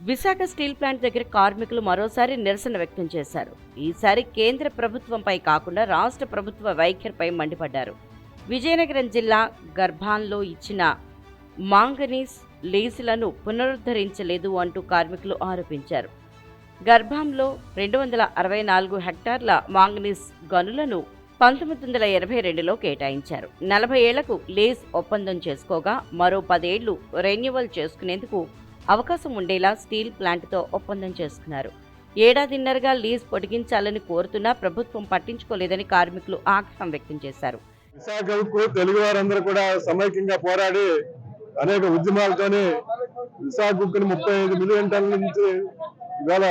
Visakha steel plant దగ్గర కార్మికులు మరోసారి నిరసన వ్యక్తం చేశారు. ఈసారి కేంద్ర ప్రభుత్వంపై కాకుండా రాష్ట్ర ప్రభుత్వ వైఖరిపై మండిపడ్డారు. విజయనగరం జిల్లా గర్భాన్లో ఇచ్చిన మాంగనీస్ లీజులను పునరుద్ధరించలేదు అంటూ కార్మికులు ఆరోపించారు. గర్భంలో రెండు వందల అరవై నాలుగు హెక్టార్ల మాంగనీస్ గనులను పంతొమ్మిది వందల ఎనభై రెండులో కేటాయించారు. నలభై ఏళ్ళకు లీజ్ ఒప్పందం చేసుకోగా మరో పదేళ్ళు రెన్యువల్ చేసుకునేందుకు అవకాశం ఉండేలా స్టీల్ ప్లాంట్తో ఒప్పందం చేసుకున్నారు. ఏడాదిన్నరగా లీజ్ పొడిగించాలని కోరుతున్నా ప్రభుత్వం పట్టించుకోలేదని కార్మికులు ఆగ్రహం వ్యక్తం చేశారు. విశాఖకు తెలుగు వారందరూ కూడా సమైక్యంగా పోరాడి అనేక ఉద్యమాలతోనే విశాఖ ముప్పై ఐదు మిలియన్ టన్నుల నుంచి ఇవాళ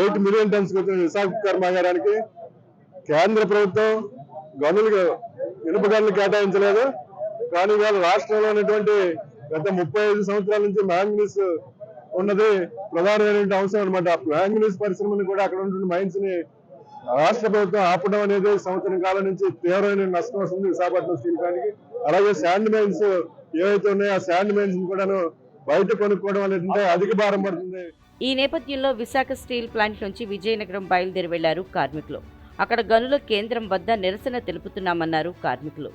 ఎయిట్ మిలియన్ టన్స్ వచ్చిన విశాఖ కర్మాగారానికి కేంద్ర ప్రభుత్వం గనులు ఇనుప గనులు కేటాయించలేదు. కానీ ఇవాళ రాష్ట్రంలో ఉన్నటువంటి గత ముప్పై ఐదు సంవత్సరాల నుంచి మ్యాంగనీస్ ఉన్నది ప్రధానమైనటువంటి అంశం అనమాట మ్యాంగనీస్ పరిశ్రమని కూడా అక్కడ ఉంటున్న మైన్స్ని రాష్ట్ర ప్రభుత్వం ఆపడం అనేది సంవత్సరం కాలం నుంచి తీవ్రమైన నష్టం వస్తుంది విశాఖపట్నం స్టీల్ ప్లాంట్కి అలాగే శాండ్ మైన్స్ ఏవైతే ఉన్నాయో ఆ శాండ్ మైన్స్ కూడాను బయట కొనుక్కోవడం అనేది అధిక భారం పడుతుంది. ఈ నేపథ్యంలో విశాఖ స్టీల్ ప్లాంట్ నుంచి విజయనగరం బయలుదేరి వెళ్ళారు కార్మికులు. అక్కడ గనుల కేంద్రం వద్ద నిరసన తెలుపుతున్నామన్నారు కార్మికులు.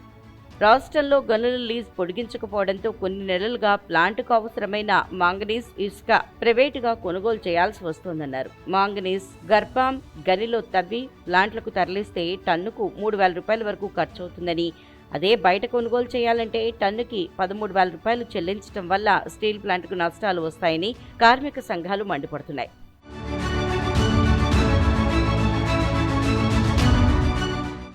రాష్ట్రంలో గనుల లీజ్ పొడిగించకపోవడంతో కొన్ని నెలలుగా ప్లాంటుకు అవసరమైన మాంగనీస్ ఇసుక ప్రైవేటుగా కొనుగోలు చేయాల్సి వస్తోందన్నారు. మాంగనీస్ గర్భం గనిలో తవ్వి ప్లాంట్లకు తరలిస్తే టన్నుకు మూడు వేల రూపాయల వరకు ఖర్చవుతుందని. అదే బయట కొనుగోలు చేయాలంటే టన్నుకి పదమూడు వేల రూపాయలు చెల్లించడం వల్ల స్టీల్ ప్లాంట్కు నష్టాలు వస్తాయని కార్మిక సంఘాలు మండిపడుతున్నాయి.